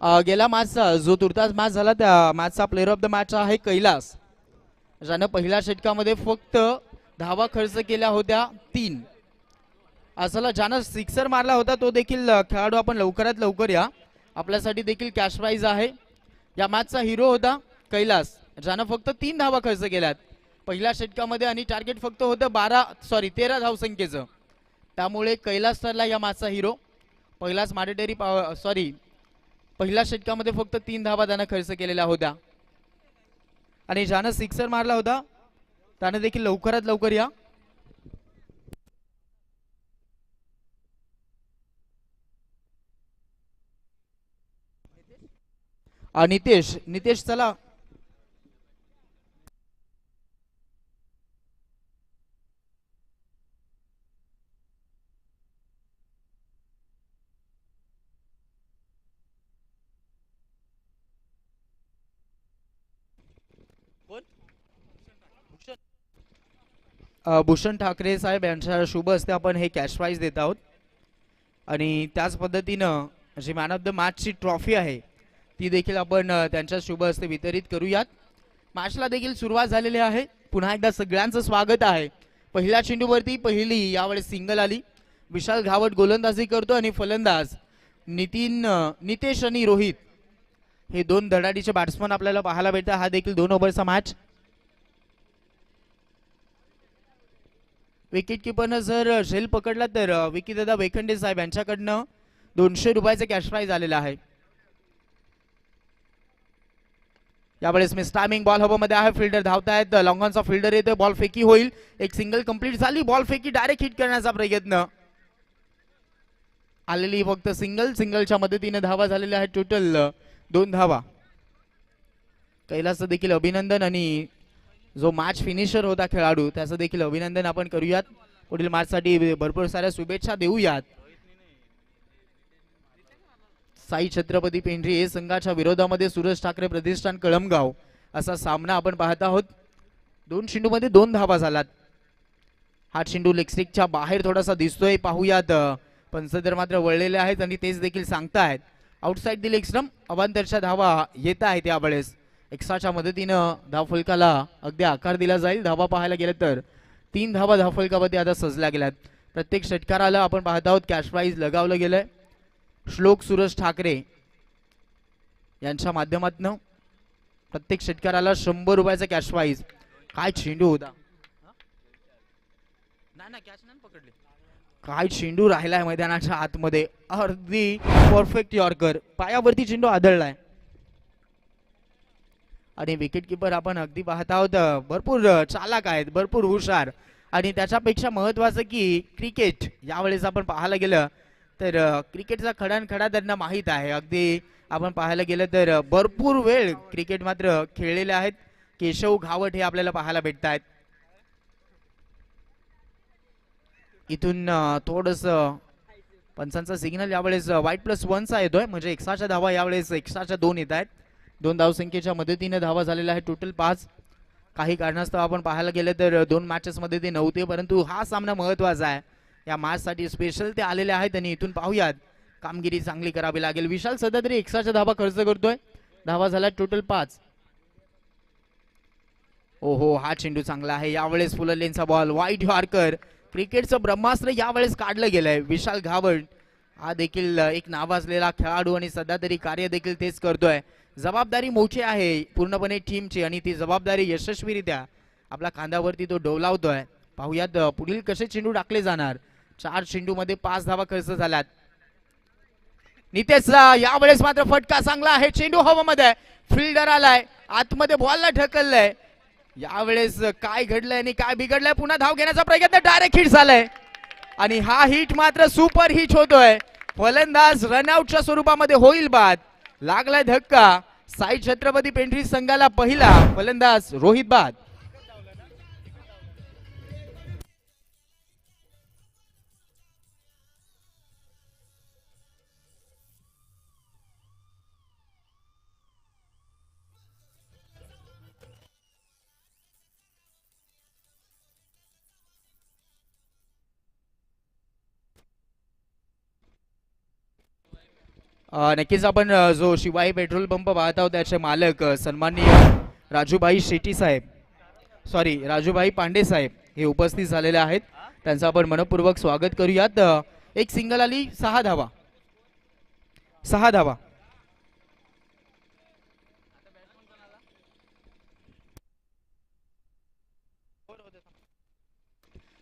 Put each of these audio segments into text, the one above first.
गेला मॅचचा जो तुर्तास मॅच झाला त्या मॅचचा प्लेअर ऑफ द मॅच आहे कैलास. ज्यानं पहिल्या षटकामध्ये फक्त धावा खर्च केल्या होत्या तीन. असला ज्यानं सिक्सर मारला होता तो देखील खेळाडू आपण लवकरात लवकर या. आपल्यासाठी देखील कॅश प्राईज आहे. या मॅचचा हिरो होता कैलास ज्यानं फक्त तीन धावा खर्च केल्यात पहिल्या षटकामध्ये आणि टार्गेट फक्त होतं बारा सॉरी तेरा धावसंख्येचं त्यामुळे कैलास ठरला या मॅचचा हिरो पहिलाच माडेटेरी पॉ सॉरी पहिल्या षटकामध्ये फक्त तीन धावा त्यानं खर्च केलेल्या होत्या. आणि ज्यानं सिक्सर मारला होता त्याने देखील लवकरात लवकर या. नितेश नितेश चला. भूषण ठाकरे साहेब यांच्या शुभ हस्ते आपण हे कॅश प्राईज देत आहोत. आणि त्याच पद्धतीनं जी मॅन ऑफ द मॅचची ट्रॉफी आहे ती देखील आपण त्यांच्या शुभ हस्ते वितरित करूयात. मॅचला देखील सुरुवात झालेली आहे. पुन्हा एकदा सगळ्यांचं स्वागत आहे. पहिल्या चेंडूवरती पहिली यावेळेस सिंगल आली. विशाल घावट गोलंदाजी करतो आणि फलंदाज नितीन नितेश आणि रोहित हे दोन धडाडीचे बॅट्समन आपल्याला पाहायला भेटतात हा देखील दोन ओव्हरचा मॅच विकेट किपरनं जर झेल पकडला तर विकी विकीदादा वेखंडे साहेब यांच्याकडनं दोनशे रुपयाचं कॅश प्राईज आलेलं आहे. यावेळेस मी स्टॅमिंग बॉल हवामध्ये आहे. फिल्डर धावतायत. लॉंगॉनचा फिल्डर येतो बॉल फेकी होईल. एक सिंगल कंप्लीट झाली. बॉल फेकी डायरेक्ट हिट करण्याचा प्रयत्न. आलेली फक्त सिंगल सिंगलच्या मदतीने धावा झालेल्या आहेत टोटल दोन धावा. कैलासचं देखील अभिनंदन आणि जो मॅच फिनिशर होता खेळाडू त्याचं देखील अभिनंदन आपण करूयात. पुढील मॅचसाठी भरपूर साऱ्या शुभेच्छा देऊयात. साई छत्रपती पेंढरी हे संघाच्या विरोधामध्ये सुरज ठाकरे प्रतिष्ठान कळमगाव असा सामना आपण पाहत आहोत. दोन चेंडूमध्ये दोन धावा झालात. हा चेंडू लेक्सिकच्या बाहेर थोडासा दिसतोय पाहूयात. पंचधर मात्र वळलेले आहेत आणि तेच देखील सांगतायत. आउटसाईड दिले लेगस्टम अवांतरच्या धावा येत आहेत यावेळेस. एक्स्ट्राच्या मदतीनं धावफलकाला अगदी आकार दिला जाईल. धावा पाहायला गेलं तर तीन धावा धावफलकामध्ये आता सजल्या गेल्यात. प्रत्येक षटकाराला आपण पाहत आहोत कॅश प्राईज लगावलं गेलंय. श्लोक सुरज ठाकरे यांच्या माध्यमातनं प्रत्येक षटकाराला शंभर रुपयाचा कॅश प्राईज काय चेंडू होता. काय चेंडू राहिलाय मैदानाच्या आतमध्ये. अर्धी परफेक्ट यॉर्कर पायावरती चेंडू आदळलाय. आणि विकेट किपर आपण अगदी पाहत आहोत. भरपूर चालक चालाक आहेत भरपूर हुशार. आणि त्याच्यापेक्षा महत्वाचं की क्रिकेट यावेळेस आपण पाहायला गेलं तर क्रिकेटचा खडानखडा त्यांना माहीत आहे. अगदी आपण पाहायला गेलं तर भरपूर वेळ क्रिकेट मात्र खेळलेले आहेत. केशव घावट हे आपल्याला पाहायला भेटत आहेत इथून थोडस पंचांचा सिग्नल यावेळेस वाईट प्लस वनचा येतोय. म्हणजे एक्स्ट्राच्या धावा यावेळेस एक्स्ट्राच्या दोन येत आहेत दोन धावसंख्येच्या मदतीने धावा झालेला आहे. टोटल पाच. काही कारणास्तव आपण पाहायला गेलं तर दोन मॅचेसमध्ये ते नव्हते परंतु हा सामना महत्त्वाचा आहे. या मॅचसाठी स्पेशल ते आलेले आहेत आणि इथून पाहूयात. कामगिरी चांगली करावी लागेल. विशाल सध्या तरी एक्स्ट्राच्या धावा खर्च करतोय. धावा झाला टोटल पाच. ओहो हा चेंडू चांगला आहे. यावेळेस फुललेनचा बॉल वाईट हॉर्कर क्रिकेटचं ब्रह्मास्त्र यावेळेस काढलं गेलंय. विशाल घावड. हा देखील एक नावाजलेला खेळाडू आणि सध्या तरी कार्य देखील तेच करतोय. जबाबदारी मोठी आहे पूर्णपणे टीमची आणि ती जबाबदारी यशस्वीरित्या आपल्या खांद्यावरती तो डोलावतोय पाहुयात पुढील कसे चेंडू टाकले जाणार. चार चेंडू मध्ये पाच धावा खर्च झाल्यात. नितेशला यावेळेस मात्र फटका चांगला आहे चेंडू हवामध्ये. फिल्डर आलाय आतमध्ये बॉलला ढकललंय. यावेळेस काय घडलंय आणि काय बिघडलंय पुन्हा धाव घेण्याचा प्रयत्न डायरेक्ट हिट झालाय. आणि हा हिट मात्र सुपर हिट होतोय. फलंदाज रनआउटच्या स्वरूपामध्ये होईल बाद. लागलाय धक्का. साई छत्रपती पेंढरी संघाला पहिला फलंदाज रोहित बाद. नक्कीच आपण जो शिवाई पेट्रोल पंप पाहत आहोत त्याचे मालक सन्माननीय राजूभाई शेट्टी साहेब सॉरी राजूभाई पांडे साहेब हे उपस्थित झालेले आहेत. त्यांचं आपण मनपूर्वक स्वागत करूयात. एक सिंगल आली सहा धावा. सहा धावा.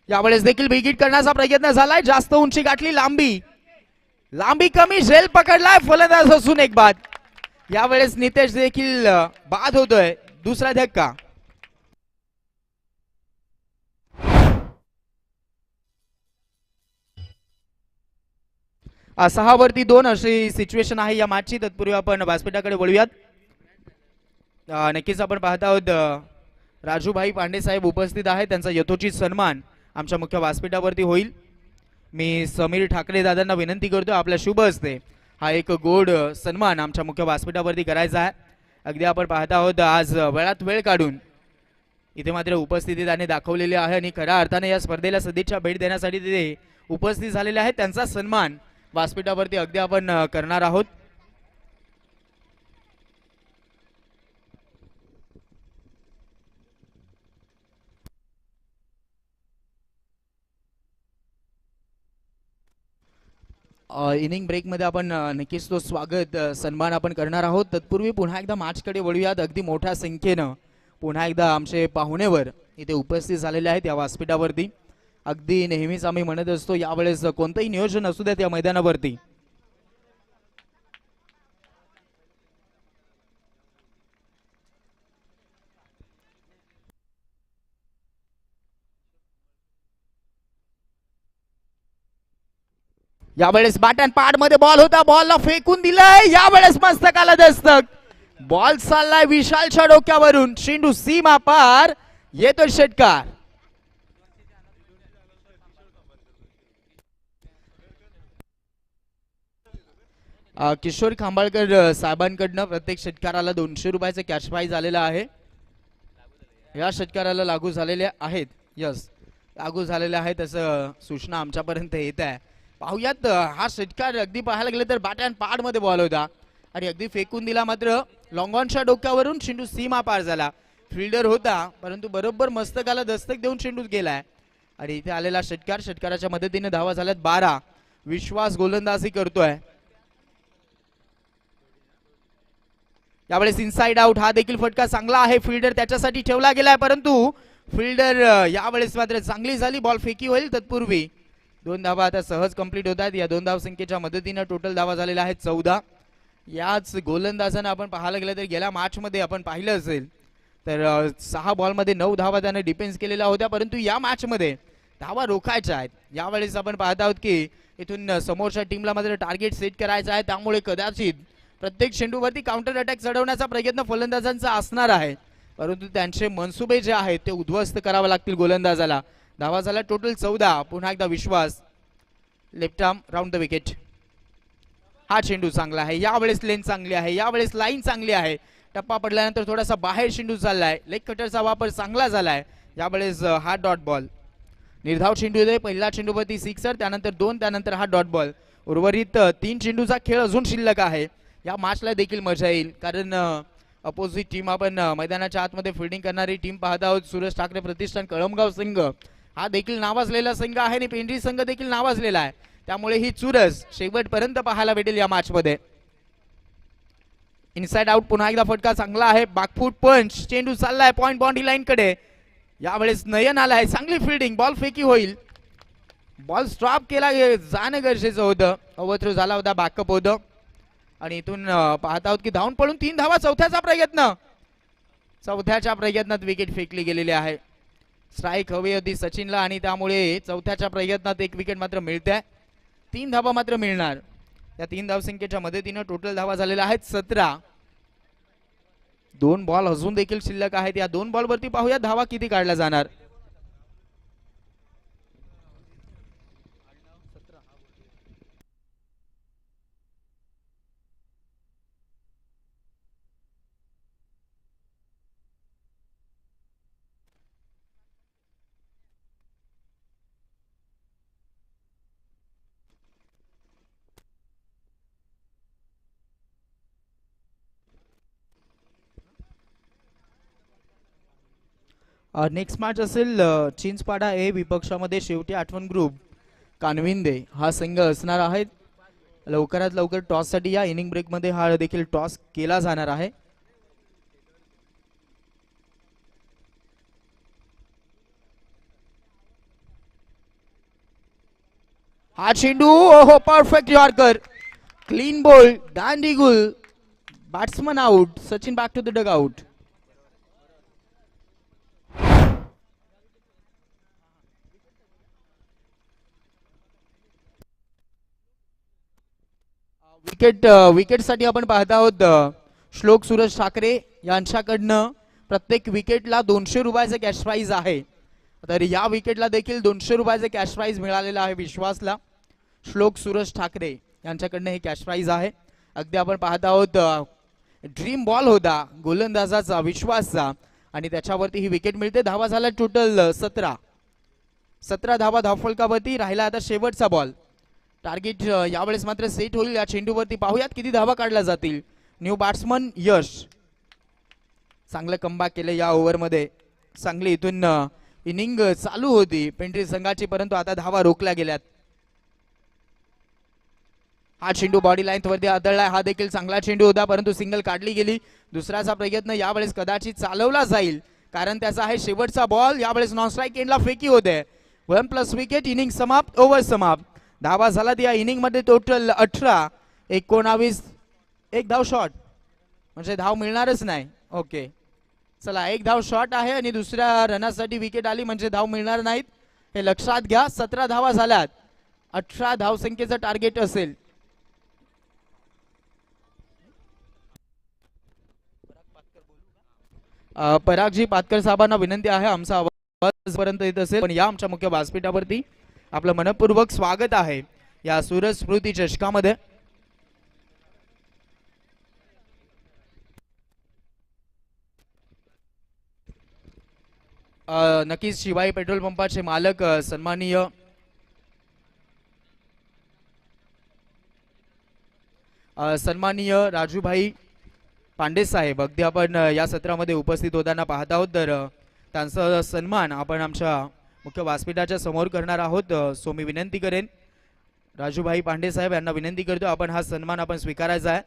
यावेळेस देखील बिगिट करण्याचा प्रयत्न झालाय. जास्त उंची गाठली लांबी. लांबी कमी झेल पकडलाय फलंदाज असून एक बाद. यावेळेस नितेश देखील बाद होतोय. दुसरा धक्का. अ, सहा वरती दोन अशी सिच्युएशन आहे या मॅचची तत्पूर्वी आपण व्यासपीठाकडे बोलूयात नक्कीच आपण पाहत आहोत राजूभाई पांडे साहेब उपस्थित आहेत. त्यांचा यथोचित सन्मान आमच्या मुख्य व्यासपीठावरती होईल. मी समीर ठाकरे दादांना विनंती करतो आपल्या शुभ असते हा एक गोड सन्मान आमच्या मुख्य व्यासपीठावरती करायचा आहे. अगदी आपण पाहत आहोत आज वेळात वेळ काढून इथे मात्र उपस्थिती त्याने दाखवलेली आहे आणि खऱ्या अर्थाने या स्पर्धेला सदिच्छा भेट देण्यासाठी तिथे उपस्थित झालेले आहेत. त्यांचा सन्मान व्यासपीठावरती अगदी आपण करणार आहोत. इनिंग ब्रेकमध्ये आपण नक्कीच तो स्वागत सन्मान आपण करणार आहोत. तत्पूर्वी पुन्हा एकदा मॅचकडे वळूयात. अगदी मोठ्या संख्येनं पुन्हा एकदा आमचे पाहुणेवर इथे उपस्थित झालेले आहेत या व्यासपीठावरती. अगदी नेहमीच आम्ही म्हणत असतो यावेळेस कोणतंही नियोजन असू द्या त्या मैदानावरती. यावेळेस बॅट अँड पाडमध्ये बॉल होता. बॉलला फेकून दिलाय. यावेळेस मस्तकाला दस्तक. बॉल चाललाय विशालच्या डोक्यावरून. शेंडू सीमा पार. येतोय षटकार. किशोर खांबाळकर साहेबांकडनं प्रत्येक षटकाराला दोनशे रुपयाचं कॅश प्राईज आलेला आहे. या षटकाराला लागू झालेले आहेत. यस लागू झालेले आहे तसं सूचना आमच्यापर्यंत येत आहे. पाहुयात हा षटकार अगदी पाहायला गेलं तर बॅट अँड पाडमध्ये बॉल होता. आणि अगदी फेकून दिला मात्र लॉंगॉनच्या डोक्यावरून शेंडू सीमा पार झाला. फिल्डर होता परंतु बरोबर मस्तकाला दस्तक देऊन चेंडू गेलाय. आणि इथे आलेला षटकार षटकाराच्या मदतीने धावा झाल्यात बारा. विश्वास गोलंदाजी करतोय. यावेळेस इनसाइड आउट हा देखील फटका चांगला आहे. फिल्डर त्याच्यासाठी ठेवला गेलाय परंतु फिल्डर यावेळेस मात्र चांगली झाली बॉल फेकी होईल तत्पूर्वी. दोन धावा आता सहज कंप्लीट होत आहेत या दोन धाव संख्येच्या मदतीनं टोटल धावा झालेला आहेत चौदा. याच गोलंदाजानं आपण पाहायला गेलं तर गेल्या मॅचमध्ये आपण पाहिलं असेल तर सहा बॉलमध्ये नऊ धावा त्यानं डिफेन्स केलेल्या होत्या परंतु या मॅचमध्ये धावा रोखायच्या आहेत. यावेळेस आपण पाहत आहोत की इथून समोरच्या टीमला मात्र टार्गेट सेट करायचं आहे. त्यामुळे कदाचित प्रत्येक चेंडूवरती काउंटर अटॅक चढवण्याचा प्रयत्न फलंदाजांचा असणार आहे. परंतु त्यांचे मनसुबे जे आहेत ते उद्ध्वस्त करावे लागतील गोलंदाजाला. धावा झाला टोटल चौदा. पुन्हा एकदा विश्वास. Left arm round the wicket हा चेंडू चांगला आहे. यावेळेस लेन चांगली आहे. यावेळेस लाईन चांगली आहे. टप्पा पडल्यानंतर थोडासा बाहेर चेंडू चाललाय. लेग कटरचा वापर चांगला झालाय. यावेळेस हा डॉट बॉल निर्धाव चेंडू येतोय. पहिला चेंडूवरती सिक्सर त्यानंतर दोन त्यानंतर हा डॉट बॉल उर्वरित तीन चेंडूचा खेळ अजून शिल्लक आहे. या मॅचला देखील मजा येईल. कारण अपोजिट टीम आपण मैदानाच्या आतमध्ये फिल्डिंग करणारी टीम पाहत आहोत. सुरेश ठाकरे प्रतिष्ठान कळमगाव संघ हा देखील नावाजलेला संघ आहे आणि पेंढरी संघ देखील नावाजलेला आहे. त्यामुळे ही चुरस शेवटपर्यंत पाहायला भेटेल या मॅचमध्ये इनसाइड आउट पुन्हा एकदा फटका चांगला आहे. बाकफूट पंच चेंडू चाललाय पॉईंट बाउंड्री लाईन कडे. यावेळेस नयन आलाय चांगली फिल्डिंग बॉल फेकी होईल. बॉल स्टॉप केला जाणं गरजेचं होतं. ओव्हरथ्रो झाला होता बॅकअप होतं. आणि इथून पाहत आहोत की धावून पळून तीन धावा चौथ्याचा प्रयत्न. चौथ्याच्या प्रयत्नात विकेट फेकली गेलेली आहे. स्ट्राईक हवी होती सचिनला आणि त्यामुळे चौथ्याच्या प्रयत्नात एक विकेट मात्र मिळते तीन धावा मात्र मिळणार. या तीन धावसंख्येच्या मदतीनं टोटल धावा झालेल्या आहेत सतरा. दोन बॉल अजून देखील शिल्लक आहेत. या दोन बॉलवरती पाहूया धावा किती काढला जाणार. नेक्स्ट मॅच असेल चिंचपाडा ए विपक्षामध्ये शेवटी आठवण ग्रुप कानविंदे हा संघ असणार आहे. लवकरात लवकर टॉससाठी या इनिंग ब्रेकमध्ये हा देखील टॉस केला जाणार आहे. हा चेंडू ओहो परफेक्ट यॉर्कर क्लीन बॉल दांडी गुल. Batsman out Sachin back to the dugout wicket विकेटसाठी आपण पाहत आहोत श्लोक सूरज ठाकरे यांच्याकडनं प्रत्येक विकेटला दोनशे रुपयाचं कॅश प्राईज आहे. तर या विकेटला देखील दोनशे रुपयाचं कॅश प्राईज मिळालेला आहे विश्वासला. श्लोक सूरज ठाकरे यांच्याकडनं हे कॅश प्राईज आहे. अगदी आपण पाहत आहोत ड्रीम बॉल होता गोलंदाजाचा विश्वासचा. आणि त्याच्यावरती ही विकेट मिळते. धावा झाला टोटल सतरा. सतरा धावा धावफलकावरती राहिला आता शेवटचा बॉल टार्गेट यावेळेस मात्र सेट होईल. या चेंडूवरती पाहूयात किती धावा काढल्या जातील. New batsman Yash. चांगलं कमबॅक केलं या ओव्हरमध्ये. चांगली इथून इनिंग चालू होती. पेंट्री संघाची परंतु आता धावा रोखल्या गेल्यात. हा चेंडू बॉडी लाईन वरती आदळला हा देखील चांगला चेंडू होता परंतु सिंगल काढली गेली. दुसऱ्याचा प्रयत्न यावेळेस कदाचित चालवला जाईल. कारण त्याचा आहे शेवटचा बॉल यावेळेस नॉन स्ट्राईक एंडला फेकी होते. वन प्लस विकेट इनिंग समाप्त ओव्हर समाप्त. धावा झाला या इनिंगमध्ये टोटल अठरा. एकोणावीस. एक धाव शॉट म्हणजे धाव मिळणारच नाही. ओके चला एक धाव शॉट आहे आणि दुसऱ्या रनासाठी विकेट आली म्हणजे धाव मिळणार नाहीत. हे लक्षात घ्या सतरा धावा झाल्यात. अठरा धावसंख्येचं टार्गेट असेल. परागजी पातकर साहेबांना विनंती आहे आमचा आवाज पर्यंत येत असेल पण या आमच्या मुख्य व्यासपीठावरती. आपलं मनपूर्वक स्वागत आहे या सूरज स्मृती चषकामध्ये नक्कीच शिवाई पेट्रोल पंपाचे मालक सन्माननीय सन्माननीय राजूभाई पांडे साहेब अगदी आपण या सत्रामध्ये उपस्थित होताना पाहत आहोत. तर त्यांचा सन्मान आपण आमच्या मुख्य व्यासपीठाच्या समोर करणार आहोत सो मी विनंती करेन. राजूभाई पांडे साहेब यांना विनंती करतो आपण हा सन्मान आपण स्वीकारायचा आहे.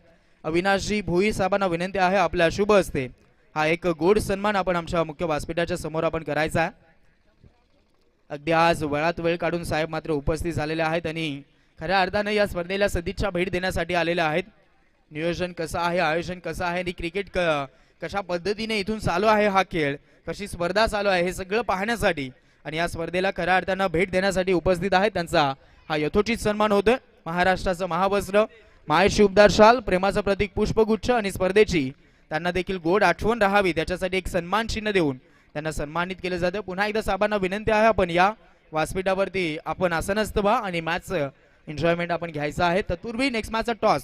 अविनाशजी भोई साहेबांना विनंती आहे आपल्या शुभ असते हा एक गोड सन्मान आपण आमच्या मुख्य व्यासपीठाच्या समोर आपण करायचा आहे. अगदी आज वेळात वेळ काढून साहेब मात्र उपस्थित झालेले आहेत आणि खऱ्या अर्थानं या स्पर्धेला सदिच्छा भेट देण्यासाठी आलेल्या आहेत. नियोजन कसं आहे आयोजन कसं आहे आणि क्रिकेट क कशा पद्धतीने इथून चालू आहे हा खेळ कशी स्पर्धा चालू आहे हे सगळं पाहण्यासाठी आणि या स्पर्धेला खऱ्या अर्थानं भेट देण्यासाठी उपस्थित आहेत त्यांचा हा यथोचित सन्मान होतोय. महाराष्ट्राचं महावस्त्र मायेची उबदार शाल प्रेमाचं प्रतीक पुष्पगुच्छ आणि स्पर्धेची त्यांना देखील गोड आठवण राहावी. त्याच्यासाठी एक सन्मान चिन्ह देऊन त्यांना सन्मानित केलं जातं. पुन्हा एकदा साहेबांना विनंती आहे आपण या व्यासपीठावरती. आपण आसनस्थ व्हा आणि मॅचचं एन्जॉयमेंट आपण घ्यायचं आहे. तत्पूर्वी नेक्स्ट मॅचचा टॉस.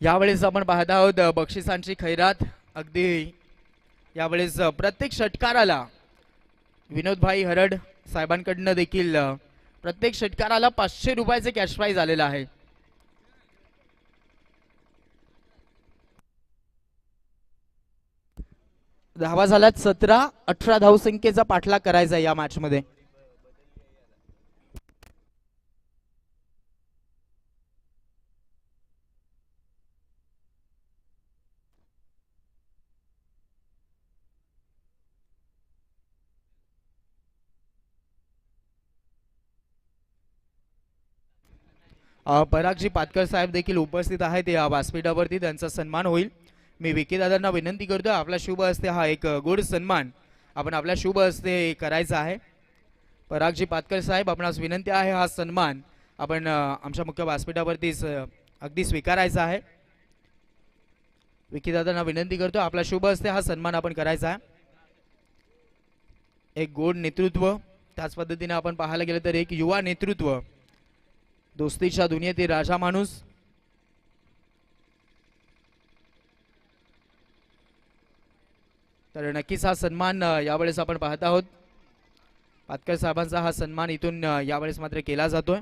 यावेळेस आपण पाहत आहोत बक्षिसांची खैरात. अगदी यावेळेस प्रत्येक षटकाराला विनोदभाई हरड साहेबांकडनं देखील प्रत्येक षटकाराला पाचशे रुपयाचे कॅश प्राईज आलेलं आहे. धावा झाल्यात सतरा अठरा धावसंख्येचा पाठलाग करायचा आहे या मॅचमध्ये परागजी पातकर साहेब देखील उपस्थित आहेत. या व्यासपीठावरती त्यांचा सन्मान होईल. मी विकीदादांना विनंती करतो आपला शुभ हस्ते हा एक अ, गोड सन्मान आपण आपल्या शुभ हस्ते करायचा आहे. परागजी पातकर साहेब आपणास विनंती आहे हा सन्मान आपण आमच्या मुख्य व्यासपीठावरती स- अगदी स्वीकारायचा आहे. विकीदादांना विनंती करतो आपला शुभ हस्ते हा सन्मान आपण करायचा आहे. एक गोड नेतृत्व त्याच पद्धतीने आपण पाहायला गेलं तर एक युवा नेतृत्व दोस्तीच्या दुनियेतील राजा माणूस. तर नक्कीच हा सन्मान यावेळेस आपण पाहत आहोत. पातकर साहेबांचा हा सन्मान इथून यावेळेस मात्र केला जातोय.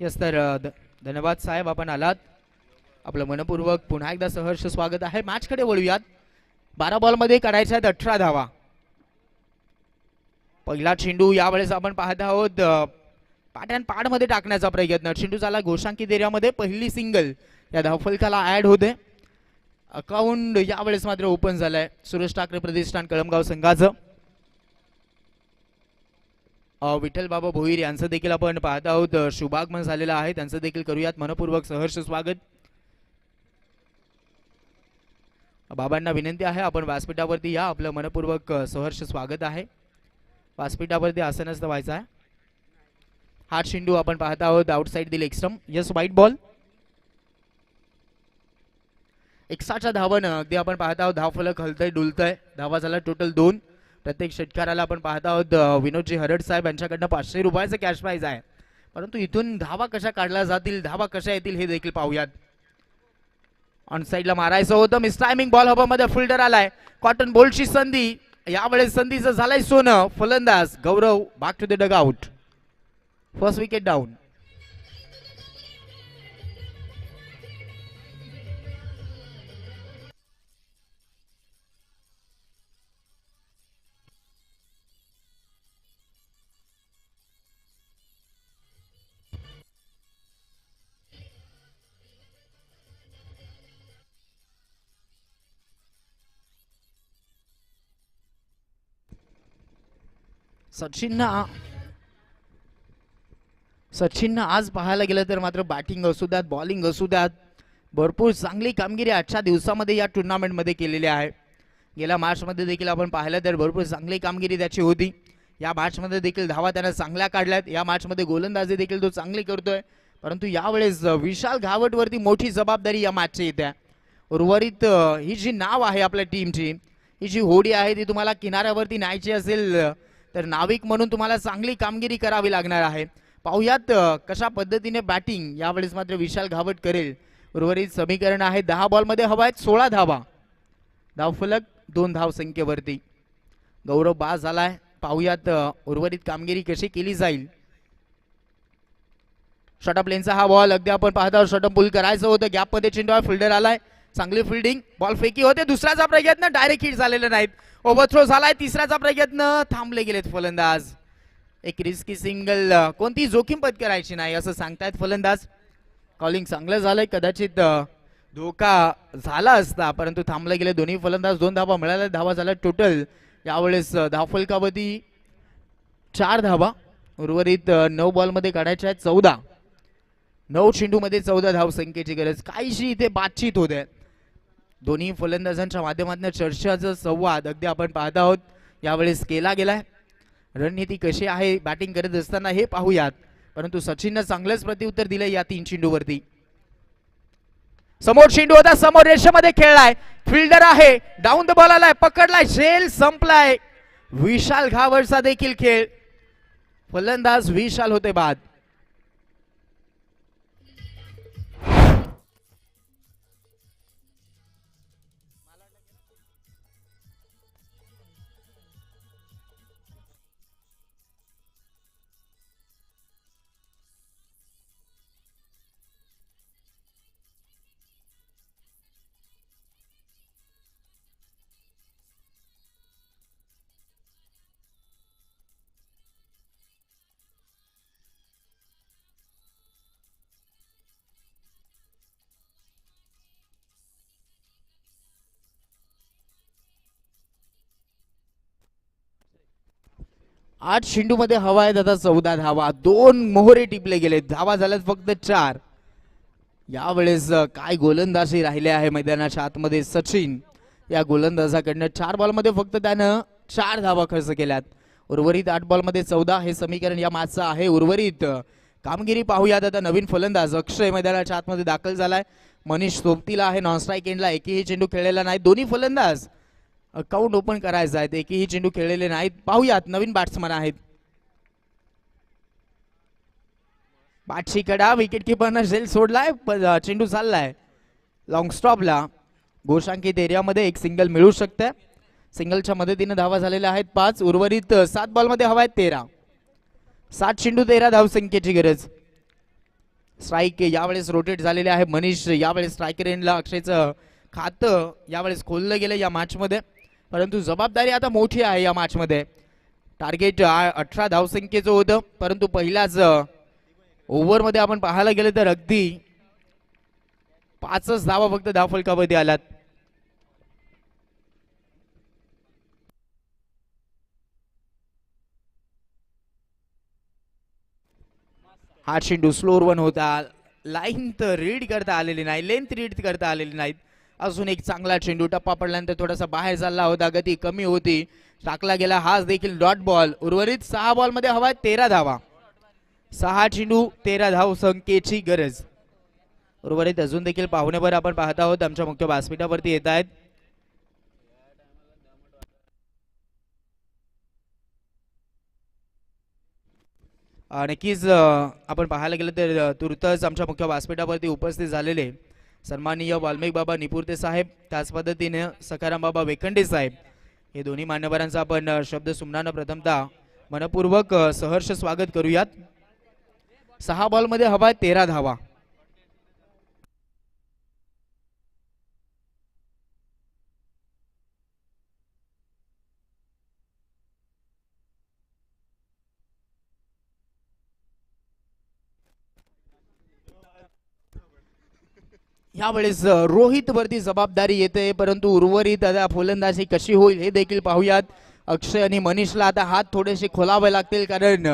यस तर धन्यवाद साहेब आपण आलात. आपलं मनपूर्वक पुन्हा एकदा सहर्ष स्वागत आहे. मॅचकडे वळूयात. बारा बॉलमध्ये करायचा आहेत अठरा धावा. पहिला चेंडू यावेळेस आपण पाहत आहोत पाट पाट्यान पाडमध्ये टाकण्याचा प्रयत्न. चेंडू झाला घोषांकित एरियामध्ये पहिली सिंगल या धावफलकाला ऍड होते. अकाउंट यावेळेस मात्र ओपन झालंय. सुरेश ठाकरे प्रतिष्ठान कळमगाव संघाचं. विठ्ठल बाबा भोईर यांचं देखील आपण पाहत आहोत. शुभागमन झालेलं आहे. त्यांचं देखील करूयात मनपूर्वक सहर्ष स्वागत. बाबांना विनंती आहे आपण व्यासपीठावरती या. आपलं मनपूर्वक सहर्ष स्वागत आहे. व्यासपीठावरती आसनच व्हायचं आहे. हा शिंडू आपण पाहत आहोत आउटसाईड दिल एक्स्ट्रम यस व्हाईट बॉल एक्साच्या धावानं अगदी आपण पाहत आहोत धावफलक हलतंय डुलतंय. धावा झाला टोटल दोन. प्रत्येक षटकाराला आपण पाहत आहोत विनोदजी हरड साहेब यांच्याकडनं पाचशे रुपयाचं कॅश प्राईज आहे. परंतु इथून धावा कशा काढल्या जातील धावा कशा येतील हे देखील पाहूयात. ऑन साईडला मारायचं होतं. मिस टायमिंग बॉल हवामध्ये फिल्डर आलाय. कॉटन बोल्टची संधी. यावेळेस संधीचं झालंय सोनं. फलंदाज Gaurav Bag to the dugout first wicket down सचिननं सचिननं आज पाहायला गेलं तर मात्र बॅटिंग असू द्यात बॉलिंग असू द्यात. भरपूर चांगली कामगिरी आजच्या दिवसामध्ये या टुर्नामेंटमध्ये केलेली आहे. गेल्या मार्चमध्ये देखील आपण पाहिलं तर भरपूर चांगली कामगिरी त्याची होती. या मार्चमध्ये देखील धावा त्यानं चांगल्या काढल्यात. या मार्चमध्ये गोलंदाजी देखील तो चांगली करतोय. परंतु यावेळेस विशाल घावटवरती मोठी जबाबदारी या मॅचची आहे उर्वरित ही जी नाव आहे आपल्या टीमची ही जी होडी आहे ती तुम्हाला किनाऱ्यावरती न्यायची असेल तर नाविक म्हणून तुम्हाला चांगली कामगिरी करावी लागणार आहे. पाहुयात कशा पद्धतीने बॅटिंग यावेळेस मात्र विशाल घावट करेल. उर्वरित समीकरण आहे दहा बॉलमध्ये हवा आहेत सोळा धावा. धावफलक दोन धाव संख्येवरती. गौरव बाज झालाय पाहुयात उर्वरित कामगिरी कशी केली जाईल? शॉटअप लेनचा हा बॉल अगदी आपण पाहतो शॉटअप पुल करायचं होतं. गॅपमध्ये चेंडू फिल्डर आलाय. चांगली फिल्डिंग बॉल फेकी होते. दुसऱ्याचा प्रयत्न डायरेक्ट हिट झालेले नाहीत. ओव्हरथ्रो झालाय तिसऱ्याचा प्रयत्न थांबले गेलेत फलंदाज. एक रिस्की सिंगल कोणती जोखीम पत्करायची नाही असं सांगतायत फलंदाज. कॉलिंग चांगलं झालंय कदाचित धोका झाला असता परंतु थांबले गेले दोन्ही फलंदाज. दोन धावा मिळाल्या धावा झाल्या टोटल यावेळेस धावफलकावधी चार धावा. उर्वरित नऊ बॉलमध्ये काढायच्या आहेत चौदा. नऊ चेंडूमध्ये चौदा धाव संख्येची गरज. काहीशी इथे बातचीत होते. दोन्ही फलंदाजांच्या माध्यमातून चर्चाचा संवाद अगदी आपण पाहत आहोत. यावेळेस केला गेलाय. रणनीती कशी आहे? बॅटिंग करत असताना हे पाहूयात. परंतु सचिननं चांगलंच प्रत्युत्तर दिलं या तीन चेंडूवरती. समोर चेंडू होता समोर रेषेमध्ये खेळलाय. फिल्डर आहे. डाऊन द बॉल आलाय. पकडलाय. झेल संपलाय. विशाल घावरचा देखील खेळ. फलंदाज विशाल होते बाद. आठ चेंडूमध्ये हवा आहेत आता चौदा धावा दोन मोहरे टिपले गेले धावा झाल्यात फक्त चार. यावेळेस काय गोलंदाजी राहिले आहे मैदानाच्या आतमध्ये सचिन. या गोलंदाजाकडनं चार बॉलमध्ये फक्त त्यानं चार धावा खर्च केल्यात. उर्वरित आठ बॉलमध्ये चौदा हे समीकरण या मॅचचं आहे. उर्वरित कामगिरी पाहूयात आता नवीन फलंदाज. अक्षय मैदानाच्या आतमध्ये दाखल झालाय. मनीष सोबतीला आहे नॉन स्ट्राईक एंडला एकही चेंडू खेळलेला नाही. दोन्ही फलंदाज अकाउंट ओपन करायचं आहे. एकही चेंडू खेळलेले नाहीत. पाहूयात नवीन बॅट्समन आहेत. बाटशी कडा विकेट किपरनं झेल सोडलाय प- चेंडू चाललाय. लॉंग स्टॉपला घोषांकित एरियामध्ये एक सिंगल मिळू शकते सिंगलच्या मदतीनं धावा झालेल्या आहेत पाच. उर्वरित सात बॉलमध्ये हवा आहेत तेरा. सात चेंडू तेरा धावसंख्येची गरज. स्ट्राईक यावेळेस रोटेट झालेले आहे. मनीष यावेळेस स्ट्रायकर एंडला अक्षयचं खातं यावेळेस खोललं गेलं या मॅचमध्ये परंतु जबाबदारी आता मोठी आहे या मॅचमध्ये टार्गेट अठरा धावसंख्येचं होतं परंतु पहिल्याच ओव्हरमध्ये आपण पाहायला गेलं तर अगदी पाचच धावा फक्त धावफलकामध्ये आल्यात हा चेंडू स्लोअर वन होता. लाईन तर रीड करता आलेली नाही लेंथ रीड करता आलेली नाहीत. अजून एक चांगला चेंडू टप्पा पडल्यानंतर थोडासा बाहेर चालला होता गती कमी होती. टाकला गेला हाच देखील डॉट बॉल उर्वरित सहा बॉलमध्ये हवा तेरा धावा. सहा चेंडू तेरा धाव संख्येची गरज. उर्वरित अजून देखील पाहुणेभर आपण पाहत आहोत. आमच्या मुख्य व्यासपीठावरती येत आहेत. नक्कीच आपण पाहायला गेलं तर तुर्तच आमच्या मुख्य व्यासपीठावरती उपस्थित झालेले सन्माननीय वाल्मिक बाबा निपुरते साहेब त्याच पद्धतीने सखाराम बाबा वेकंडे साहेब हे दोन्ही मान्यवरांचा आपण शब्द सुमनानं प्रथमतः मनपूर्वक सहर्ष स्वागत करूयात. सहा बॉलमध्ये हवा आहे तेरा धावा. यावेळेस रोहितवरती रोहित वरती जबाबदारी येते परंतु उर्वरित आता फलंदाजी कशी होईल हे देखील पाहूयात. अक्षय आणि मनीषला आता हात थोडेसे खोलावे लागतील कारण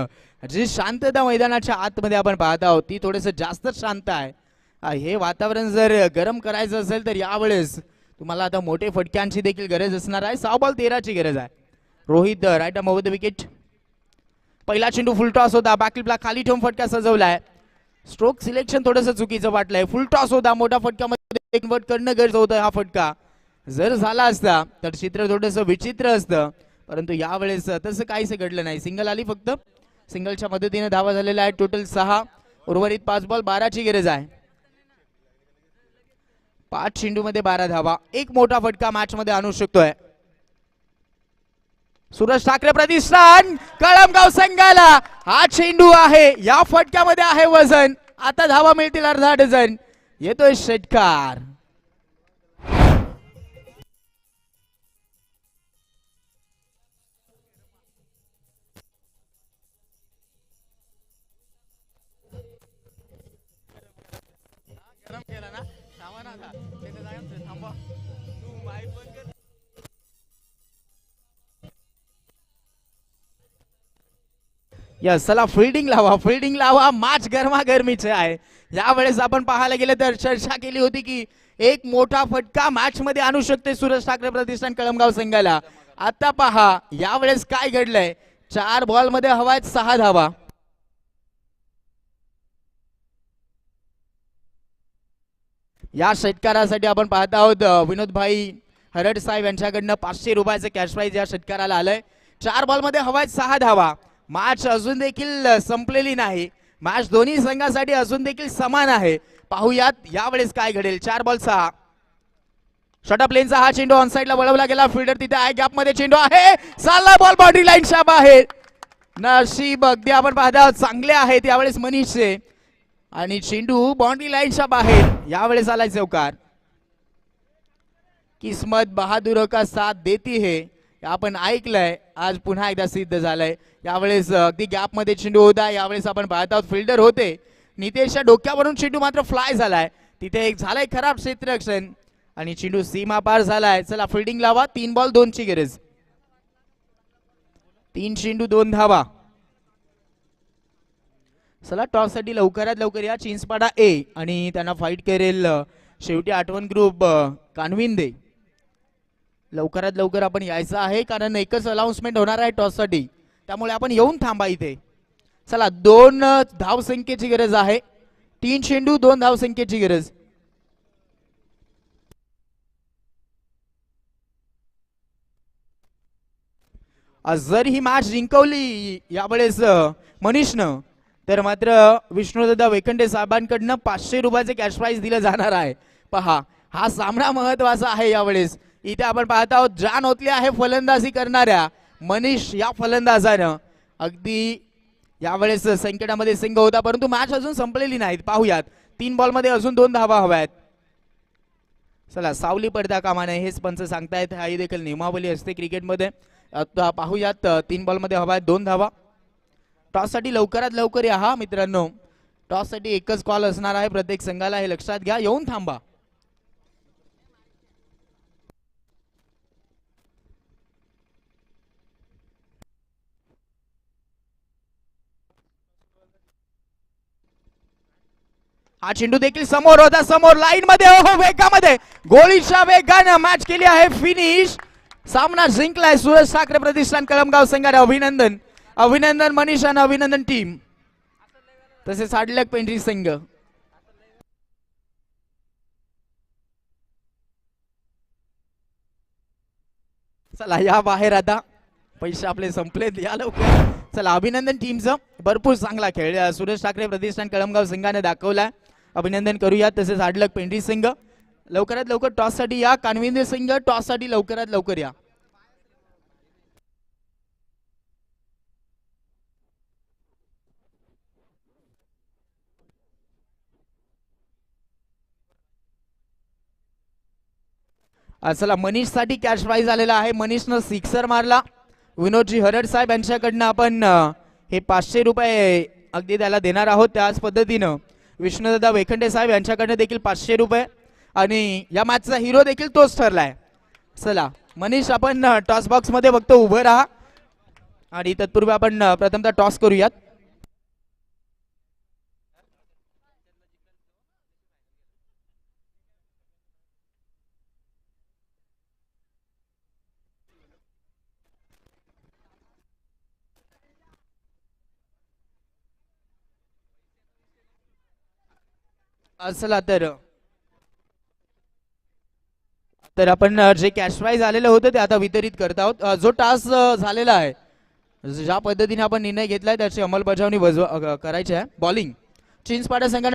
जी शांतता मैदानाच्या आतमध्ये आपण पाहत आहोत ती थोडंसं जास्तच शांत आहे. हे वातावरण जर गरम करायचं असेल तर यावेळेस तुम्हाला आता मोठे फटक्यांची देखील गरज असणार आहे. सहा बॉल तेराची गरज आहे. Rohit right um over the wicket पहिला चेंडू फुलटॉस होता. बॅकलिपला खाली ठेवून फटका सजवलाय. स्ट्रोक सिलेक्शन थोडंसं चुकीचं वाटलंय. फुल टॉस होता. मोठा फटक्यामध्ये कन्वर्ट करणं गरजेचं होतं हा फटका. जर झाला असता तर चित्र थोडंसं विचित्र असतं. परंतु यावेळेस तसं काहीच घडलं नाही. सिंगल आली फक्त. सिंगलच्या मदतीने धावा झालेला आहे टोटल सहा. उर्वरित पाच बॉल बाराची गरज आहे. पाच चेंडू मध्ये बारा धावा. एक मोठा फटका मॅच मध्ये आणू शकतोय. सुरज ठाकरे प्रतिष्ठान कळमगाव संघाला हा चेंडू आहे. या फटक्यामध्ये आहे वजन. आता धावा मिळतील अर्धा डझन. येतोय षटकार. यस चला फिल्डिंग लावा फिल्डिंग लावा. मॅच गरमागरमीचे आहे. यावेळेस आपण पाहायला गेलं तर चर्चा केली होती की एक मोठा फटका मॅच मध्ये आणू शकते सुरज ठाकरे प्रतिष्ठान कळमगाव संघाला. आता पहा यावेळेस काय घडलंय? चार बॉलमध्ये हवा आहेत सहा धावा. या षटकारासाठी आपण पाहत आहोत विनोदभाई हरड साहेब यांच्याकडनं पाचशे रुपयाचं कॅश प्राईज या षटकाराला आलंय. चार बॉलमध्ये हवा आहेत सहा धावा. मॅच अजून देखील संपलेली नाही. मॅच दोन्ही संघासाठी अजून देखील समान आहे. पाहूयात यावेळेस काय घडेल. चार बॉल सहा. शॉर्ट लेनचा हा चेंडू ऑन साईडला वळवला गेला. फिल्डर तिथे आहे. गॅपमध्ये चेंडू आहे. चालला बॉल बाउंड्री लाईनच्या बाहेर. नशीब अगदी आपण पाहता चांगले आहेत यावेळेस मनीषचे. आणि चेंडू बाउंड्री लाईनच्या बाहेर. यावेळेस आलाय चौकार. किस्मत बहादुर का साथ देती है हे? आपण ऐकलंय आज पुन्हा एकदा सिद्ध झालंय. यावेळेस अगदी गॅपमध्ये चेंडू होता यावेळेस आपण भारतात फिल्डर होते. नितेशच्या डोक्यावरून चेंडू मात्र फ्लाय झालाय. तिथे एक झालाय खराब क्षेत्ररक्षण. आणि चेंडू सीमा पार झालाय. चला फिल्डिंग लावा. तीन बॉल दोनची गरज. तीन चेंडू दोन धावा. चला टॉससाठी लवकरात लवकर या चिंचपाडा ए आणि त्यांना फाईट करेल शेवटी आठवण ग्रुप कानविंदे. लवकरात लवकर आपण यायचं आहे कारण एकच अनाउन्समेंट होणार आहे टॉससाठी त्यामुळे आपण येऊन थांबा इथे. चला दोन धावसंख्येची गरज आहे. तीन चेंडू दोन धावसंख्येची गरज. जर ही मॅच जिंकवली यावेळेस मनीषनं तर मात्र विष्णुदादा वेकंडे साहेबांकडनं पाचशे रुपयाचे कॅश प्राईज दिलं जाणार आहे. पहा हा सामना महत्त्वाचा आहे यावेळेस. इथे आपण पाहत आहोत जान होतले आहे फलंदाजी करणाऱ्या मनीष या फलंदाजानं. अगदी यावेळेस संकटामध्ये सिंग होता परंतु मॅच अजून संपलेली नाहीत. पाहूयात. तीन बॉलमध्ये अजून दोन धावा हव्यात. चला सावली पडता कामा नये हेच पंच सांगतायत. ही देखील नियमावली असते क्रिकेटमध्ये. आता पाहूयात तीन बॉलमध्ये हवा आहेत दोन धावा. टॉससाठी लवकरात लवकर या हा मित्रांनो. टॉससाठी एकच कॉल असणार आहे प्रत्येक संघाला हे लक्षात घ्या. येऊन थांबा. हा चेंडू देखील समोर होता समोर लाईन मध्ये हो वेगामध्ये. गोळीच्या वेगानं मॅच केली आहे फिनिश सामना जिंकलाय सुरेश ठाकरे प्रतिष्ठान कळमगाव संघाने. अभिनंदन. अभिनंदन मनीष आणि अभिनंदन टीम तसेच हाडलक पेंढरी संघ. चला या बाहेर आता. पैसे आपले संपलेत या लवकर. चला अभिनंदन टीमचं भरपूर चांगला खेळ सुरेश ठाकरे प्रतिष्ठान कळमगाव संघाने दाखवलाय. अभिनंदन करूया तसेच आडलक पेंढरी संघ लवकरात लवकर टॉससाठी या. कानविंदे संघ टॉससाठी लवकरात लवकर या. चला मनीषसाठी कॅश प्राईज आलेला आहे. मनीषनं सिक्सर मारला. विनोदजी हरड साहेब यांच्याकडनं आपण हे पाचशे रुपये अगदी त्याला देणार आहोत त्याच पद्धतीनं. विष्णुदादा वेखंडे साहेब यांच्याकडनं देखील पाचशे रुपये. आणि या मॅचचा हिरो देखील तोच ठरलाय. चला मनीष आपण टॉस बॉक्समध्ये फक्त उभं राहा. आणि तत्पूर्वी आपण प्रथमतः टॉस करूयात. असला तर तर आपण जे कॅश प्राईज आलेलं होतं ते आता वितरित करत आहोत. जो टास्क झालेला आहे ज्या पद्धतीने आपण निर्णय घेतलाय त्याची अंमलबजावणी करायची आहे. बॉलिंग चिंचपाडा संघाने